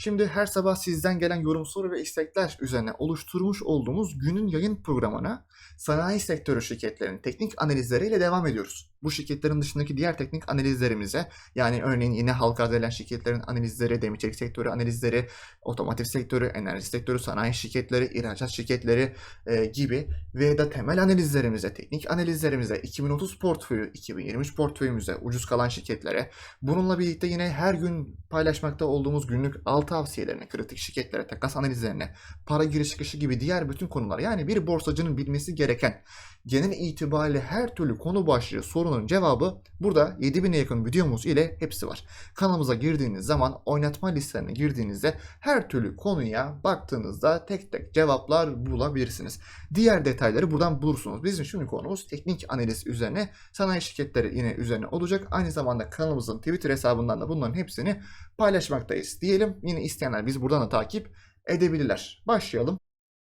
Şimdi her sabah sizden gelen yorum soru ve istekler üzerine oluşturmuş olduğumuz günün yayın programına sanayi sektörü şirketlerinin teknik analizleriyle devam ediyoruz. Bu şirketlerin dışındaki diğer teknik analizlerimize yani örneğin yine halka arz edilen şirketlerin analizleri, demir sektörü analizleri, otomotiv sektörü, enerji sektörü, sanayi şirketleri, ihracat şirketleri e, gibi ve da temel analizlerimize, teknik analizlerimize, 2030 portföyü, 2023 portföyümüze, ucuz kalan şirketlere, bununla birlikte yine her gün paylaşmakta olduğumuz günlük al tavsiyelerine, kritik şirketlere, takas analizlerine, para giriş çıkışı gibi diğer bütün konular yani bir borsacının bilmesi gereken genel itibariyle her türlü konu başlığı sorunun cevabı burada 7000'e yakın videomuz ile hepsi var. Kanalımıza girdiğiniz zaman oynatma listelerine girdiğinizde her türlü konuya baktığınızda tek tek cevaplar bulabilirsiniz. Diğer detayları buradan bulursunuz. Bizim şimdi konumuz teknik analiz üzerine sanayi şirketleri yine üzerine olacak. Aynı zamanda kanalımızın Twitter hesabından da bunların hepsini paylaşmaktayız diyelim. Yine isteyenler biz buradan da takip edebilirler. Başlayalım.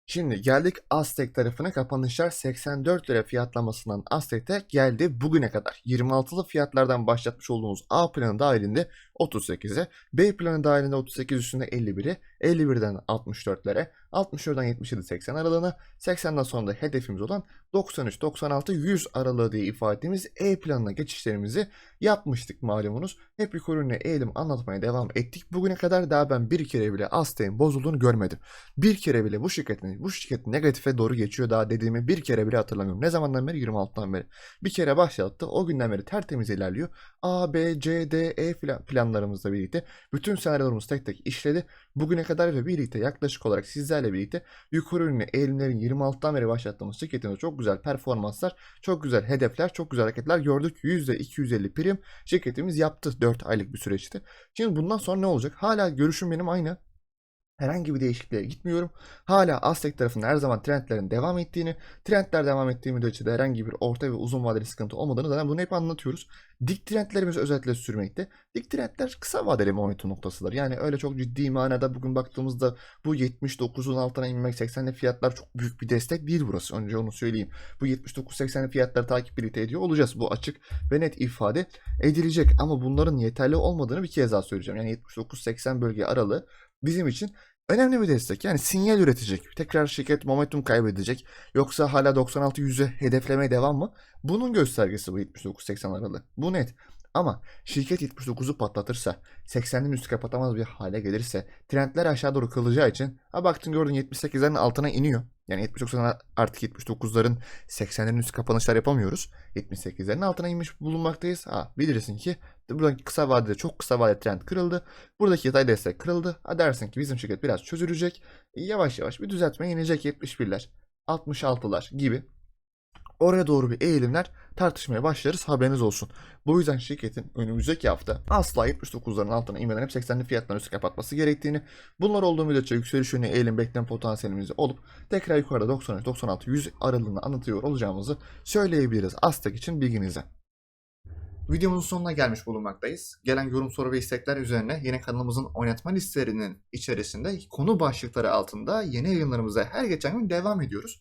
Şimdi geldik Aztek tarafına kapanışlar 84 lira fiyatlamasından Aztek'te geldi bugüne kadar. 26'lı fiyatlardan başlatmış olduğumuz A planı dahilinde 38'e, B planı dahilinde 38 üstünde 51'e, 51'den 64'lere, 64'den 77-80 aralığına, 80'den sonra da hedefimiz olan 93-96-100 aralığı diye ifade ettiğimiz E planına geçişlerimizi yapmıştık malumunuz. Hep yukarı yönüne eğilim anlatmaya devam ettik. Bugüne kadar daha ben bir kere bile Aztek'in bozulduğunu görmedim. Bir kere bile bu şirketin, bu şirket negatife doğru geçiyor daha dediğimi bir kere bile hatırlamıyorum. Ne zamandan beri? 26'dan beri. Bir kere başlattı. O günden beri tertemiz ilerliyor. A, B, C, D, E plan- planlarımızla birlikte bütün senaryolarımız tek tek işledi. Bugüne kadar ve birlikte yaklaşık olarak sizlerle birlikte yukarı yönlü eğilimlerin 26'dan beri başlattığımız şirketimizde çok güzel performanslar, çok güzel hedefler, çok güzel hareketler gördük. %250 prim şirketimiz yaptı 4 aylık bir süreçte. Şimdi bundan sonra ne olacak? Hala görüşüm benim aynı. Herhangi bir değişikliğe gitmiyorum. Hala Aztek tarafında her zaman trendlerin devam ettiğini, trendler devam ettiği müddetçe de herhangi bir orta ve uzun vadeli sıkıntı olmadığını zaten bunu hep anlatıyoruz. Dik trendlerimizi özellikle sürmekte. Dik trendler kısa vadeli momentum noktasıdır. Yani öyle çok ciddi manada bugün baktığımızda bu 79'un altına inmek 80'li fiyatlar çok büyük bir destek değil burası. Önce onu söyleyeyim. Bu 79-80'li fiyatları takip birlikte ediyor olacağız. Bu açık ve net ifade edilecek. Ama bunların yeterli olmadığını bir kez daha söyleyeceğim. Yani 79-80 bölge aralığı bizim için önemli bir destek. Yani sinyal üretecek. Tekrar şirket momentum kaybedecek. Yoksa hala 96-100'e hedeflemeye devam mı? Bunun göstergesi bu 79-80 aralığı. Bu net. Ama şirket 79'u patlatırsa, 80'in üstü kapatamaz bir hale gelirse, trendler aşağı doğru kılacağı için ha baktın gördün 78'lerin altına iniyor. Yani 79'ların artık 79'ların 80'lerin üstü kapanışlar yapamıyoruz. 78'lerin altına inmiş bulunmaktayız. Ha bilirsin ki buradaki kısa vadede çok kısa vadede trend kırıldı. Buradaki yatay destek kırıldı. Ha dersin ki bizim şirket biraz çözülecek. Yavaş yavaş bir düzeltme inecek 71'ler, 66'lar gibi. Oraya doğru bir eğilimler tartışmaya başlarız haberiniz olsun. Bu yüzden şirketin önümüzdeki hafta asla 79'ların altına inmeden hep 80'li fiyatların üstü kapatması gerektiğini, bunlar olduğu müddetçe yükseliş yönüne eğilim beklenen potansiyelimizi olup tekrar yukarıda 93, 96, 100 aralığını anlatıyor olacağımızı söyleyebiliriz. Aztek için bilginize. Videomuzun sonuna gelmiş bulunmaktayız. Gelen yorum, soru ve istekler üzerine yine kanalımızın oynatma listelerinin içerisinde konu başlıkları altında yeni yayınlarımıza her geçen gün devam ediyoruz.